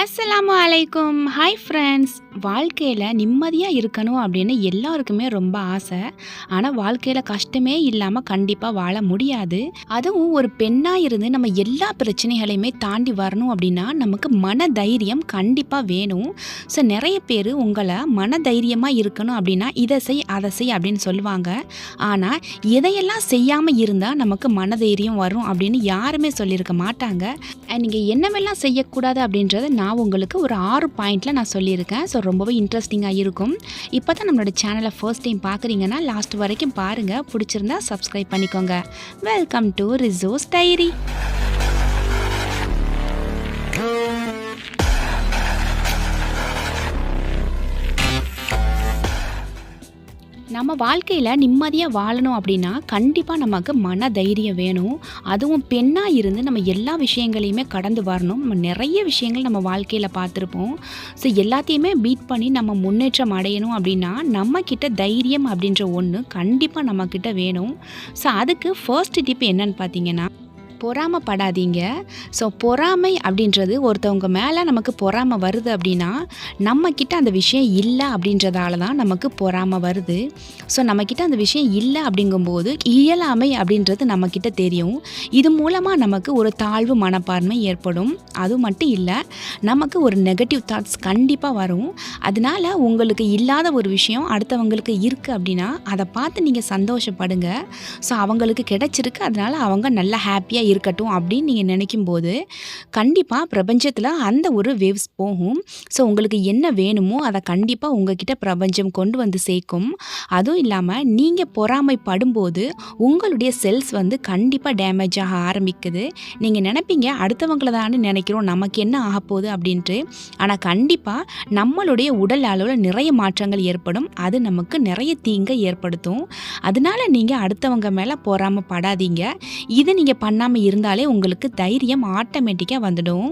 அஸ்லாமு அலைக்கும் hi friends வாழ்க்கையில் நிம்மதியாக இருக்கணும் அப்படின்னு எல்லாருக்குமே ரொம்ப ஆசை. ஆனால் வாழ்க்கையில் கஷ்டமே இல்லாமல் கண்டிப்பாக வாழ முடியாது. அதுவும் ஒரு பெண்ணாக இருந்து நம்ம எல்லா பிரச்சனைகளையுமே தாண்டி வரணும் அப்படின்னா நமக்கு மன தைரியம் கண்டிப்பாக வேணும். ஸோ நிறைய பேர் உங்களை மன தைரியமாக இருக்கணும் அப்படின்னா இதை செய் அதை செய் அப்படின்னு சொல்லுவாங்க. ஆனால் எதையெல்லாம் செய்யாமல் இருந்தால் நமக்கு மன தைரியம் வரும் அப்படின்னு யாருமே சொல்லியிருக்க மாட்டாங்க. நீங்கள் என்னவெல்லாம் செய்யக்கூடாது அப்படின்றத நான் உங்களுக்கு ஒரு ஆறு பாயிண்டில் நான் சொல்லியிருக்கேன். ஸோ ரொம்பவே இன்ட்ரெஸ்டிங்காக இருக்கும். இப்போ தான் நம்மளோட சேனலை ஃபர்ஸ்ட் டைம் பார்க்குறீங்கன்னா லாஸ்ட் வரைக்கும் பாருங்கள் பிடிச்சிருந்தா சப்ஸ்கிரைப் பண்ணிக்கோங்க. வெல்கம் டு ரிசோஸ் டைரி நம்ம வாழ்க்கையில் நிம்மதியாக வாழணும் அப்படின்னா கண்டிப்பாக நமக்கு மன தைரியம் வேணும். அதுவும் பெண்ணாக இருந்து நம்ம எல்லா விஷயங்களையுமே கடந்து வரணும். நம்ம நிறைய விஷயங்கள் நம்ம வாழ்க்கையில் பார்த்துருப்போம். ஸோ எல்லாத்தையுமே பீட் பண்ணி நம்ம முன்னேற்றம் அடையணும் அப்படின்னா நம்மக்கிட்ட தைரியம் அப்படின்ற ஒன்று கண்டிப்பாக நம்மக்கிட்ட வேணும். ஸோ அதுக்கு ஃபர்ஸ்ட் டிப் என்னன்னு பார்த்தீங்கன்னா பொறாமப்படாதீங்க. ஸோ பொறாமை அப்படின்றது ஒருத்தவங்க மேலே நமக்கு பொறாமை வருது அப்படின்னா நம்மக்கிட்ட அந்த விஷயம் இல்லை அப்படின்றதால தான் நமக்கு பொறாமை வருது. ஸோ நம்மக்கிட்ட அந்த விஷயம் இல்லை அப்படிங்கும்போது இயலாமை அப்படின்றது நம்மக்கிட்ட தெரியும். இது மூலமாக நமக்கு ஒரு தாழ்வு மனப்பான்மை ஏற்படும். அது மட்டும் இல்லை நமக்கு ஒரு நெகட்டிவ் தாட்ஸ் கண்டிப்பாக வரும். அதனால உங்களுக்கு இல்லாத ஒரு விஷயம் அடுத்தவங்களுக்கு இருக்குது அப்படின்னா அதை பார்த்து நீங்கள் சந்தோஷப்படுங்க. ஸோ அவங்களுக்கு கிடைச்சிருக்கு. அதனால அவங்க நல்லா ஹாப்பியாக இருக்கட்டும் அப்படின்னு நீங்கள் நினைக்கும் போது கண்டிப்பாக பிரபஞ்சத்தில் அந்த ஒரு வேவ்ஸ் போகும். ஸோ உங்களுக்கு என்ன வேணுமோ அதை கண்டிப்பாக உங்ககிட்ட பிரபஞ்சம் கொண்டு வந்து சேர்க்கும். அதுவும் இல்லாமல் நீங்கள் பொறாமைப்படும்போது உங்களுடைய செல்ஸ் வந்து கண்டிப்பாக டேமேஜ் ஆக ஆரம்பிக்குது. நீங்கள் நினைப்பீங்க அடுத்தவங்கள தானே நினைக்கிறோம் நமக்கு என்ன ஆக போகுது அப்படின்ட்டு. ஆனால் கண்டிப்பாக நம்மளுடைய உடல் அளவில் நிறைய மாற்றங்கள் ஏற்படும். அது நமக்கு நிறைய தீங்கை ஏற்படுத்தும். அதனால நீங்கள் அடுத்தவங்க மேலே பொறாமப்படாதீங்க. இது நீங்கள் பண்ணாமல் இருந்தாலே உங்களுக்கு தைரியம் ஆட்டோமேட்டிக்காக வந்துடும்.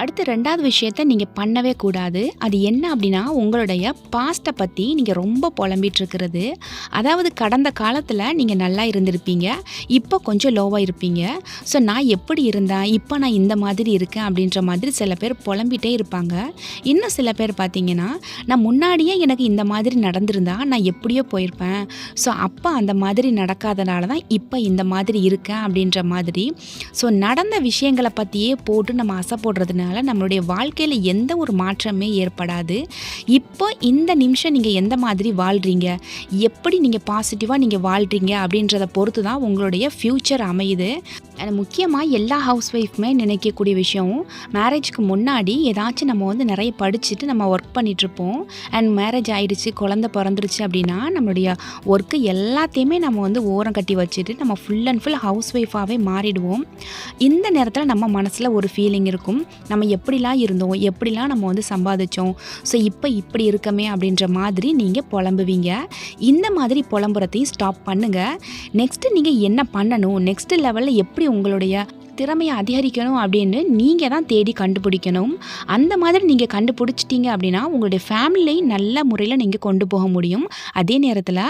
அடுத்து ரெண்டாவது விஷயத்த நீங்கள் பண்ணவே கூடாது. அது என்ன அப்படின்னா உங்களுடைய பாஸ்ட்டை பற்றி நீங்கள் ரொம்ப புலம்பிகிட்ருக்கிறது அதாவது கடந்த காலத்தில் நீங்கள் நல்லா இருந்திருப்பீங்க. இப்போ கொஞ்சம் லோவாக இருப்பீங்க. ஸோ நான் எப்படி இருந்தேன்? இப்போ நான் இந்த மாதிரி இருக்கேன் அப்படின்ற மாதிரி சில பேர் புலம்பிகிட்டே இருப்பாங்க. இன்னும் சில பேர் பார்த்தீங்கன்னா நான் முன்னாடியே எனக்கு இந்த மாதிரி நடந்திருந்தா நான் எப்படியோ போயிருப்பேன். ஸோ அப்போ அந்த மாதிரி நடக்காதனால தான் இப்போ இந்த மாதிரி இருக்கேன் அப்படின்ற மாதிரி. ஸோ நடந்த விஷயங்களை பற்றியே போட்டு நம்ம அசை போடுறதுனால நம்மளுடைய வாழ்க்கையில் எந்த ஒரு மாற்றமே ஏற்படாது. இப்போ இந்த நிமிஷம் நீங்கள் எந்த மாதிரி வாழ்கிறீங்க எப்படி நீங்கள் பாசிட்டிவாக நீங்கள் வாழ்கிறீங்க அப்படின்றத பொறுத்து தான் உங்களுடைய ஃப்யூச்சர் அமையுது. முக்கியமாக எல்லா ஹவுஸ் ஒய்ஃப்மே நினைக்கக்கூடிய விஷயம் மேரேஜ்க்கு முன்னாடி ஏதாச்சும் நம்ம வந்து நிறைய படிச்சுட்டு நம்ம ஒர்க் பண்ணிகிட்ருப்போம் அண்ட் மேரேஜ் ஆகிடுச்சு குழந்த பிறந்துருச்சு அப்படின்னா நம்மளுடைய ஒர்க்கு எல்லாத்தையுமே நம்ம வந்து ஓரம் கட்டி வச்சுட்டு நம்ம ஃபுல் அண்ட் ஃபுல் ஹவுஸ் ஒய்ஃபாகவே மாறிடுவோம். இந்த நேரத்தில் நம்ம மனசில் ஒரு ஃபீலிங் இருக்கும். நம்ம எப்படிலாம் இருந்தோம் எப்படிலாம் நம்ம வந்து சம்பாதிச்சோம். ஸோ இப்போ இப்படி இருக்கமே அப்படின்ற மாதிரி நீங்கள் புலம்புவீங்க. இந்த மாதிரி புலம்புறதையும் ஸ்டாப் பண்ணுங்கள் நெக்ஸ்ட்டு நீங்கள் என்ன பண்ணணும்? நெக்ஸ்ட் லெவலில் எப்படி உங்களுடைய திறமையை அதிகரிக்கணும் அப்படின்னு நீங்கள் தான் தேடி கண்டுபிடிக்கணும். அந்த மாதிரி நீங்கள் கண்டுபிடிச்சிட்டிங்க அப்படின்னா உங்களுடைய ஃபேமிலியை நல்ல முறையில் நீங்கள் கொண்டு போக முடியும். அதே நேரத்தில்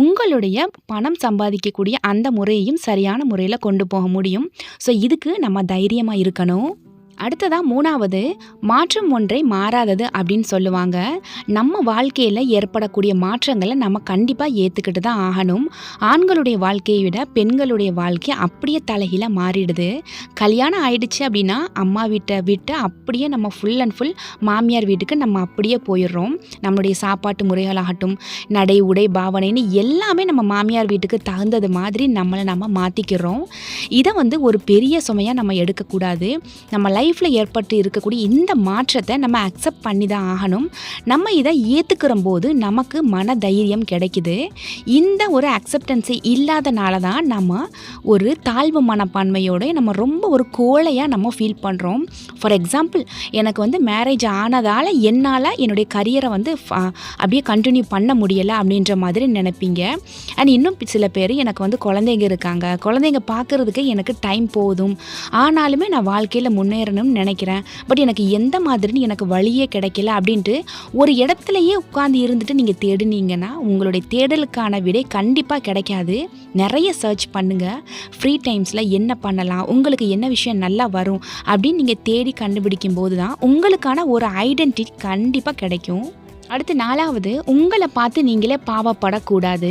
உங்களுடைய பணம் சம்பாதிக்கக்கூடிய அந்த முறையையும் சரியான முறையில் கொண்டு போக முடியும். ஸோ இதுக்கு நம்ம தைரியமாக இருக்கணும். அடுத்ததாக மூணாவது மாற்றம் ஒன்றை மாறாதது அப்படின்னு சொல்லுவாங்க. நம்ம வாழ்க்கையில் ஏற்படக்கூடிய மாற்றங்களை நம்ம கண்டிப்பாக ஏற்றுக்கிட்டு தான் ஆகணும். ஆண்களுடைய வாழ்க்கையை விட பெண்களுடைய வாழ்க்கை அப்படியே தலையில் மாறிடுது. கல்யாணம் ஆயிடுச்சு அப்படின்னா அம்மா வீட்டை விட்டு அப்படியே நம்ம ஃபுல் அண்ட் ஃபுல் மாமியார் வீட்டுக்கு நம்ம அப்படியே போயிடுறோம். நம்மளுடைய சாப்பாட்டு முறைகளாகட்டும் நடை உடை பாவனைன்னு எல்லாமே நம்ம மாமியார் வீட்டுக்கு தகுந்தது மாதிரி நம்மளை நம்ம மாற்றிக்கிறோம் இதை வந்து ஒரு பெரிய சுமையாக நம்ம எடுக்கக்கூடாது. நம்ம லைஃப் லைஃப்பில் ஏற்பட்டு இருக்கக்கூடிய இந்த மாற்றத்தை நம்ம அக்செப்ட் பண்ணி தான் ஆகணும். நம்ம இதை ஏற்றுக்கிற போது நமக்கு மன தைரியம் கிடைக்குது. இந்த ஒரு அக்செப்டன்ஸு இல்லாதனால தான் நம்ம ஒரு தாழ்வு மனப்பான்மையோடு நம்ம ரொம்ப ஒரு கோழையாக நம்ம ஃபீல் பண்ணுறோம் ஃபார் எக்ஸாம்பிள் எனக்கு வந்து மேரேஜ் ஆனதால் என்னால் என்னுடைய கரியரை வந்து ஃப- அப்படியே கண்டினியூ பண்ண முடியலை அப்படின்ற மாதிரி நினைப்பீங்க. அண்ட் இன்னும் சில பேர் எனக்கு வந்து குழந்தைங்க இருக்காங்க. குழந்தைங்க பார்க்குறதுக்கு எனக்கு டைம் போதும். ஆனாலுமே நான் வாழ்க்கையில் முன்னேறணும். வாழணும்னு நினைக்கிறேன். பட் எனக்கு எந்த மாதிரின்னு எனக்கு வழியே கிடைக்கல அப்படின்ட்டு ஒரு இடத்துலையே உட்காந்து இருந்துட்டு நீங்கள் தேடுனீங்கன்னா உங்களுடைய தேடலுக்கான விடை கண்டிப்பாக கிடைக்காது. நிறைய சர்ச் பண்ணுங்கள் ஃப்ரீ டைம்ஸில் என்ன பண்ணலாம்? உங்களுக்கு என்ன விஷயம் நல்லா வரும்? அப்படின்னு நீங்கள் தேடி கண்டுபிடிக்கும் போது தான் உங்களுக்கான ஒரு ஐடென்டிட்டி கண்டிப்பாக கிடைக்கும். அடுத்து நாலாவது உங்களை பார்த்து நீங்களே பாவப்படக்கூடாது.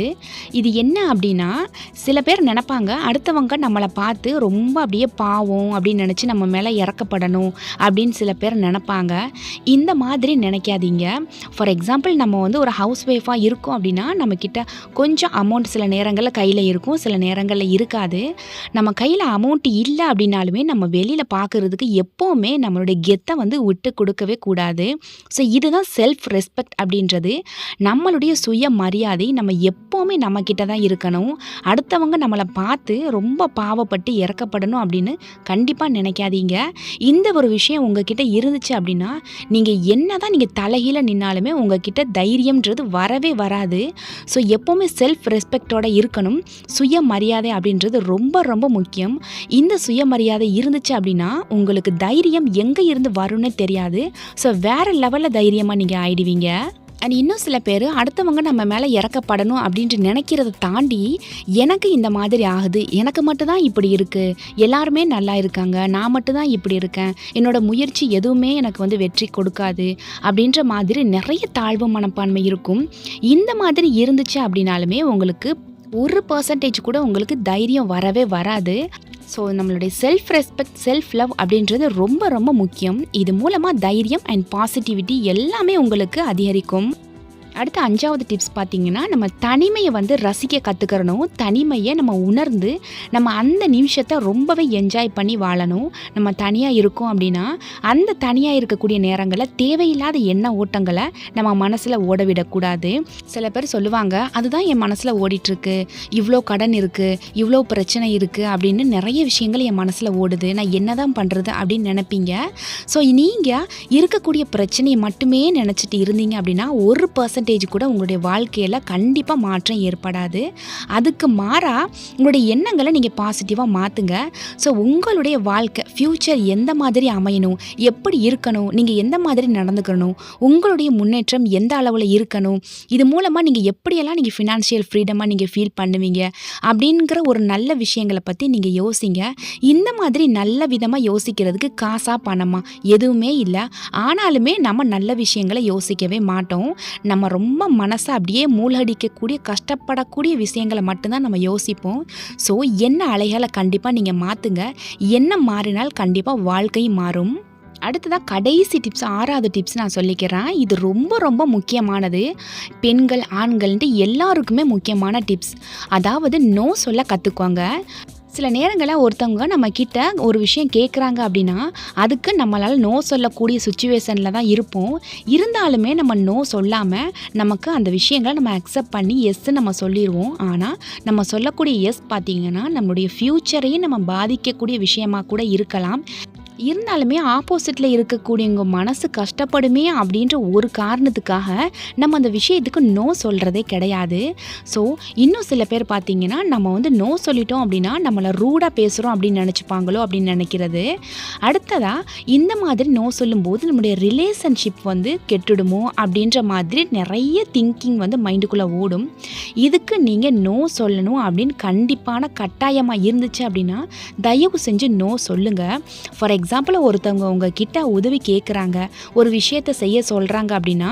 இது என்ன அப்படின்னா சில பேர் நினப்பாங்க அடுத்தவங்க நம்மளை பார்த்து ரொம்ப அப்படியே பாவம் அப்படின்னு நினச்சி நம்ம மேலே இறக்கப்படணும் அப்படின்னு சில பேர் நினப்பாங்க. இந்த மாதிரி நினைக்காதீங்க. ஃபார் எக்ஸாம்பிள் நம்ம வந்து ஒரு ஹவுஸ் ஒய்ஃபாக இருக்கோம் அப்படின்னா நம்மக்கிட்ட கொஞ்சம் அமௌண்ட் சில நேரங்களில் கையில் இருக்கும் சில நேரங்களில் இருக்காது. நம்ம கையில் அமௌண்ட் இல்லை அப்படின்னாலுமே நம்ம வெளியில் பார்க்குறதுக்கு எப்போவுமே நம்மளுடைய கெத்தை வந்து விட்டு கொடுக்கவே கூடாது. ஸோ இதுதான் செல்ஃப் ரெஸ்பெக்ட் அப்படின்றது நம்மளுடைய சுய மரியாதை நம்ம எப்போவுமே நம்மக்கிட்ட தான் இருக்கணும். அடுத்தவங்க நம்மளை பார்த்து ரொம்ப பாவப்பட்டு இறக்கப்படணும் அப்படின்னு கண்டிப்பாக நினைக்காதீங்க. இந்த ஒரு விஷயம் உங்ககிட்ட இருந்துச்சு அப்படின்னா நீங்கள் என்ன தான் நீங்கள் தலைகீழ நின்னாலுமே உங்ககிட்ட தைரியம்ன்றது வரவே வராது. ஸோ எப்போவுமே செல்ஃப் ரெஸ்பெக்டோட இருக்கணும் சுயமரியாதை அப்படின்றது ரொம்ப ரொம்ப முக்கியம். இந்த சுயமரியாதை இருந்துச்சு அப்படின்னா உங்களுக்கு தைரியம் எங்கே இருந்து வரும்னு தெரியாது. ஸோ வேறு லெவலில் தைரியமாக நீங்கள் ஆயிடுவீங்க. அண்ட் இன்னும் சில பேர் அடுத்தவங்க நம்ம மேலே இறக்கப்படணும் அப்படின்ட்டு நினைக்கிறத தாண்டி எனக்கு இந்த மாதிரி ஆகுது. எனக்கு மட்டும்தான் இப்படி இருக்குது எல்லாருமே நல்லா இருக்காங்க. நான் மட்டும்தான் இப்படி இருக்கேன். என்னோட முயற்சி எதுவுமே எனக்கு வந்து வெற்றி கொடுக்காது அப்படின்ற மாதிரி நிறைய தாழ்வு மனப்பான்மை இருக்கும். இந்த மாதிரி இருந்துச்சு அப்படின்னாலுமே உங்களுக்கு ஒரு பர்சன்டேஜ் கூட உங்களுக்கு தைரியம் வரவே வராது. ஸோ நம்மளுடைய செல்ஃப் ரெஸ்பெக்ட் செல்ஃப் லவ் அப்படின்றது ரொம்ப ரொம்ப முக்கியம். இது மூலமாக தைரியம் அண்ட் பாசிட்டிவிட்டி எல்லாமே உங்களுக்கு அதிகரிக்கும். அடுத்த அஞ்சாவது டிப்ஸ் பார்த்தீங்கன்னா நம்ம தனிமையை வந்து ரசிக்க கற்றுக்கிறணும் தனிமையை நம்ம உணர்ந்து நம்ம அந்த நிமிஷத்தை ரொம்பவே என்ஜாய் பண்ணி வாழணும். நம்ம தனியாக இருக்கோம் அப்படின்னா அந்த தனியாக இருக்கக்கூடிய நேரங்களில் தேவையில்லாத எண்ண ஓட்டங்களை நம்ம மனசில் ஓட விடக்கூடாது சில பேர் சொல்லுவாங்க அதுதான் என் மனசில் ஓடிட்டுருக்கு. இவ்வளோ கடன் இருக்குது இவ்வளோ பிரச்சனை இருக்குது அப்படின்னு நிறைய விஷயங்கள் என் மனசில் ஓடுது. நான் என்ன தான் பண்ணுறது அப்படின்னு நினைப்பீங்க. ஸோ நீங்கள் இருக்கக்கூடிய பிரச்சனையை மட்டுமே நினச்சிட்டு இருந்தீங்க அப்படின்னா ஒரு பர்சன்ட் பர்சன்டேஜ் கூட உங்களுடைய வாழ்க்கையில் கண்டிப்பாக மாற்றம் ஏற்படாது. அதுக்கு மாறாக உங்களுடைய எண்ணங்களை நீங்கள் பாசிட்டிவாக மாற்றுங்க ஸோ உங்களுடைய வாழ்க்கை ஃப்யூச்சர் எந்த மாதிரி அமையணும் எப்படி இருக்கணும் நீங்கள் எந்த மாதிரி நடந்துக்கணும் உங்களுடைய முன்னேற்றம் எந்த அளவில் இருக்கணும் இது மூலமாக நீங்கள் எப்படியெல்லாம் நீங்கள் ஃபினான்ஷியல் ஃப்ரீடமாக நீங்கள் ஃபீல் பண்ணுவீங்க அப்படிங்கிற ஒரு நல்ல விஷயங்களை பற்றி நீங்கள் யோசிங்க. இந்த மாதிரி நல்ல விதமாக யோசிக்கிறதுக்கு காசாக பணமாக எதுவுமே இல்லை. ஆனாலுமே நம்ம நல்ல விஷயங்களை யோசிக்கவே மாட்டோம். நம்ம ரொம்ப மனசை அப்படியே மூழ்கடிக்கக்கூடிய கஷ்டப்படக்கூடிய விஷயங்களை மட்டும்தான் நம்ம யோசிப்போம். ஸோ என்ன அலைகளை கண்டிப்பாக நீங்கள் மாற்றுங்க என்ன மாறினால் கண்டிப்பாக வாழ்க்கை மாறும். அடுத்ததாக கடைசி டிப்ஸ் ஆறாவது டிப்ஸ் நான் சொல்லிக்கிறேன். இது ரொம்ப ரொம்ப முக்கியமானது. பெண்கள் ஆண்கள்ன்ட்டு எல்லாருக்குமே முக்கியமான டிப்ஸ் அதாவது நோ சொல்ல கற்றுக்கோங்க சில நேரங்களில் ஒருத்தவங்க நம்ம கிட்ட ஒரு விஷயம் கேட்குறாங்க அப்படின்னா அதுக்கு நம்மளால் நோ சொல்லக்கூடிய சுச்சுவேஷனில் தான் இருப்போம். இருந்தாலுமே நம்ம நோ சொல்லாமல் நமக்கு அந்த விஷயங்களை நம்ம அக்செப்ட் பண்ணி எஸ்ன்னு நம்ம சொல்லிடுவோம் ஆனால் நம்ம சொல்லக்கூடிய எஸ் பார்த்திங்கன்னா நம்மளுடைய ஃப்யூச்சரையும் நம்ம பாதிக்கக்கூடிய விஷயமாக கூட இருக்கலாம். இருந்தாலுமே ஆப்போசிட்டில் இருக்கக்கூடியவங்க மனசு கஷ்டப்படுமே அப்படின்ற ஒரு காரணத்துக்காக நம்ம அந்த விஷயத்துக்கு நோ சொல்கிறதே கிடையாது. ஸோ இன்னும் சில பேர் பார்த்தீங்கன்னா நம்ம வந்து நோ சொல்லிட்டோம் அப்படின்னா நம்மளை ரூடாக பேசுகிறோம் அப்படின்னு நினச்சிப்பாங்களோ அப்படின்னு நினைக்கிறது. அடுத்ததாக இந்த மாதிரி நோ சொல்லும்போது நம்முடைய ரிலேஷன்ஷிப் வந்து கெட்டுடுமோ அப்படின்ற மாதிரி நிறைய திங்கிங் வந்து மைண்டுக்குள்ளே ஓடும். இதுக்கு நீங்கள் நோ சொல்லணும் அப்படின்னு கண்டிப்பான கட்டாயமாக இருந்துச்சு அப்படின்னா தயவு செஞ்சு நோ சொல்லுங்கள் ஃபார் எக்ஸாம்பிள் ஒருத்தவங்க உங்ககிட்ட உதவி கேட்குறாங்க ஒரு விஷயத்த செய்ய சொல்கிறாங்க அப்படின்னா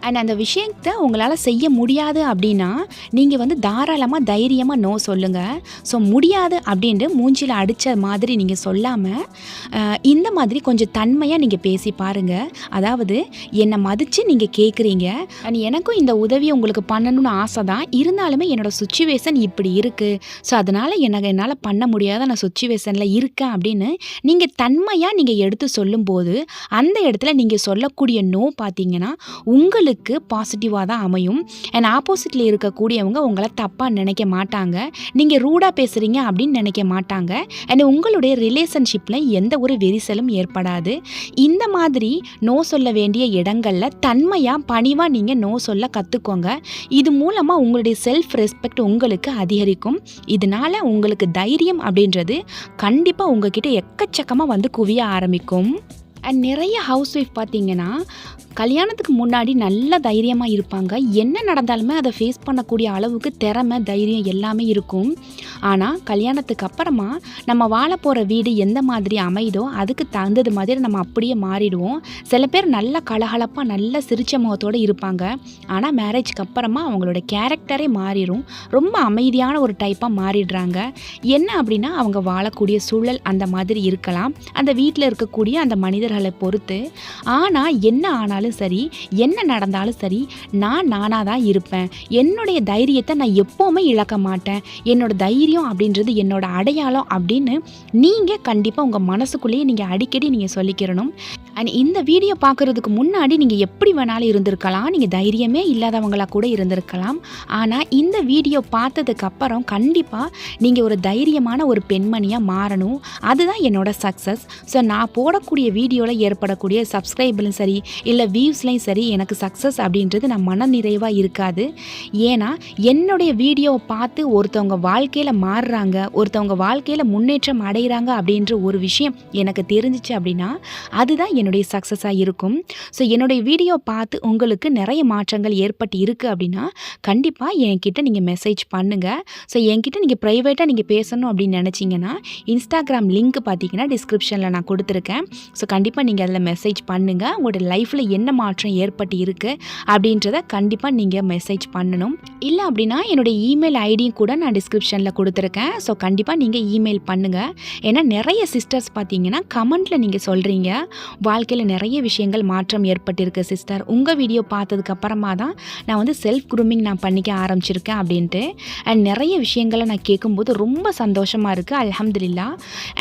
அண்ட் அந்த விஷயத்தை உங்களால் செய்ய முடியாது அப்படின்னா நீங்கள் வந்து தாராளமாக தைரியமாக நோ சொல்லுங்கள் ஸோ முடியாது அப்படின்ட்டு மூஞ்சியில் அடித்த மாதிரி நீங்கள் சொல்லாமல் இந்த மாதிரி கொஞ்சம் தன்மையாக நீங்கள் பேசி பாருங்கள் அதாவது என்னை மதித்து நீங்கள் கேட்குறீங்க அண்ட் எனக்கும் இந்த உதவி உங்களுக்கு பண்ணணும்னு ஆசை தான். இருந்தாலுமே என்னோடய சுச்சுவேஷன் இப்படி இருக்குது ஸோ அதனால் எனக்கு என்னால் பண்ண முடியாத நான் சுச்சுவேஷனில் இருக்கேன் அப்படின்னு நீங்கள் தன்மையாக நீங்கள் எடுத்து சொல்லும்போது அந்த இடத்துல நீங்கள் சொல்லக்கூடிய நோ பார்த்தீங்கன்னா உங்களுக்கு உங்களுக்கு பாசிட்டிவாக தான் அமையும். அண்ட் ஆப்போசிட்டில் இருக்கக்கூடியவங்க உங்களை தப்பாக நினைக்க மாட்டாங்க. நீங்கள் ரூடாக பேசுகிறீங்க அப்படின்னு நினைக்க மாட்டாங்க. அண்ட் உங்களுடைய ரிலேஷன்ஷிப்பில் எந்த ஒரு வெரிசலும் ஏற்படாது. இந்த மாதிரி நோ சொல்ல வேண்டிய இடங்களில் தன்மையாக பணிவாக நீங்கள் நோ சொல்ல கற்றுக்கோங்க இது மூலமாக உங்களுடைய செல்ஃப் ரெஸ்பெக்ட் உங்களுக்கு அதிகரிக்கும். இதனால உங்களுக்கு தைரியம் அப்படின்றது கண்டிப்பாக உங்ககிட்ட எக்கச்சக்கமாக வந்து குவிய ஆரம்பிக்கும். அண்ட் நிறைய ஹவுஸ் ஒய்ஃப் பார்த்தீங்கன்னா கல்யாணத்துக்கு முன்னாடி நல்ல தைரியமாக இருப்பாங்க. என்ன நடந்தாலுமே அதை ஃபேஸ் பண்ணக்கூடிய அளவுக்கு திறமை தைரியம் எல்லாமே இருக்கும். ஆனால் கல்யாணத்துக்கு அப்புறமா நம்ம வாழ போகிற வீடு எந்த மாதிரி அமைதோ அதுக்கு தகுந்தது மாதிரி நம்ம அப்படியே மாறிடுவோம். சில பேர் நல்ல கலகலப்பாக நல்ல சிரிச்ச முகத்தோடு இருப்பாங்க. ஆனால் மேரேஜ்க்கு அப்புறமா அவங்களோட கேரக்டரே மாறிடும் ரொம்ப அமைதியான ஒரு டைப்பாக மாறிடுறாங்க. என்ன அப்படின்னா அவங்க வாழக்கூடிய சூழல் அந்த மாதிரி இருக்கலாம். அந்த வீட்டில் இருக்கக்கூடிய அந்த மனிதர்களை பொறுத்து. ஆனால் என்ன ஆனாலும் சரி என்ன நடந்தாலும் சரி நான் நானாக தான் இருப்பேன். என்னுடைய தைரியத்தை நான் எப்போவுமே இழக்க மாட்டேன். என்னோட தைரியம் அப்படின்றது என்னோட அடையாளம் அப்படின்னு நீங்கள் கண்டிப்பாக உங்கள் மனசுக்குள்ளேயே நீங்கள் அடிக்கடி நீங்கள் சொல்லிக்கிறணும் அண்ட் இந்த வீடியோ பார்க்குறதுக்கு முன்னாடி நீங்கள் எப்படி வேணாலும் இருந்திருக்கலாம். நீங்கள் தைரியமே இல்லாதவங்களா கூட இருந்திருக்கலாம். ஆனால் இந்த வீடியோ பார்த்ததுக்கு அப்புறம் கண்டிப்பாக நீங்கள் ஒரு தைரியமான ஒரு பெண்மணியாக மாறணும். அதுதான் என்னோட சக்ஸஸ் ஸோ நான் போடக்கூடிய வீடியோவில் ஏற்படக்கூடிய சப்ஸ்கிரைபரும் சரி இல்லை வியூஸ்லையும் சரி எனக்கு சக்ஸஸ் அப்படின்றது நான் மனநிறைவாக இருக்காது. ஏன்னா என்னுடைய வீடியோவை பார்த்து ஒருத்தவங்க வாழ்க்கையில் மாறுறாங்க ஒருத்தவங்க வாழ்க்கையில் முன்னேற்றம் அடைகிறாங்க அப்படின்ற ஒரு விஷயம் எனக்கு தெரிஞ்சிச்சு அப்படின்னா அதுதான் என்னுடைய சக்ஸஸாக இருக்கும். ஸோ என்னுடைய வீடியோ பார்த்து உங்களுக்கு நிறைய மாற்றங்கள் ஏற்பட்டு இருக்குது அப்படின்னா கண்டிப்பாக என்கிட்ட நீங்கள் மெசேஜ் பண்ணுங்கள் ஸோ என்கிட்ட நீங்கள் ப்ரைவேட்டாக நீங்கள் பேசணும் அப்படின்னு நினச்சிங்கன்னா இன்ஸ்டாகிராம் லிங்க் பார்த்தீங்கன்னா டிஸ்கிரிப்ஷனில் நான் கொடுத்துருக்கேன். ஸோ கண்டிப்பாக நீங்கள் அதில் மெசேஜ் பண்ணுங்கள் உங்களோட லைஃப்பில் என்ன மாற்றம் ஏற்பட்டு இருக்குது அப்படின்றத கண்டிப்பாக நீங்கள் மெசேஜ் பண்ணணும். இல்லை அப்படின்னா என்னுடைய இமெயில் ஐடியும் கூட நான் டிஸ்கிரிப்ஷனில் கொடு கொடுத்துருக்கேன். ஸோ கண்டிப்பாக நீங்கள் இமெயில் பண்ணுங்கள் ஏன்னா நிறைய சிஸ்டர்ஸ் பார்த்தீங்கன்னா கமெண்ட்டில் நீங்கள் சொல்கிறீங்க வாழ்க்கையில் நிறைய விஷயங்கள் மாற்றம் ஏற்பட்டிருக்கு சிஸ்டர் உங்கள் வீடியோ பார்த்ததுக்கு அப்புறமா தான் நான் வந்து செல்ஃப் குரூமிங் நான் பண்ணிக்க ஆரம்பிச்சிருக்கேன் அப்படின்ட்டு. அண்ட் நிறைய விஷயங்களை நான் கேட்கும்போது ரொம்ப சந்தோஷமாக இருக்குது அலமதுல்லா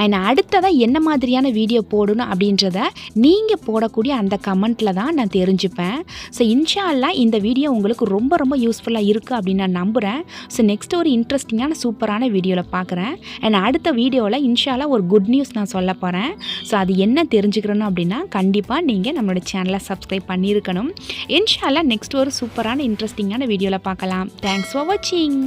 அண்ட் அடுத்ததாக என்ன மாதிரியான வீடியோ போடணும் அப்படின்றத நீங்கள் போடக்கூடிய அந்த கமெண்ட்டில் தான் நான் தெரிஞ்சுப்பேன். ஸோ இன்ஷால்லாம் இந்த வீடியோ உங்களுக்கு ரொம்ப ரொம்ப யூஸ்ஃபுல்லாக இருக்குது அப்படின்னு நான் நம்புகிறேன் ஸோ நெக்ஸ்ட் ஒரு இன்ட்ரெஸ்டிங்கான சூப்பரான வீடியோவில் பார்க்குறேன் அண்ட் அடுத்த வீடியோவில் இன்ஷால ஒரு குட் நியூஸ் நான் சொல்ல போகிறேன் ஸோ அது என்ன தெரிஞ்சுக்கிறணும் அப்படின்னா கண்டிப்பாக நீங்கள் நம்மளோட சேனலை சப்ஸ்கிரைப் பண்ணியிருக்கணும். இன்ஷால நெக்ஸ்ட் ஒரு சூப்பரான இன்ட்ரெஸ்டிங்கான வீடியோவில் பார்க்கலாம் தேங்க்ஸ் ஃபார் வாட்சிங்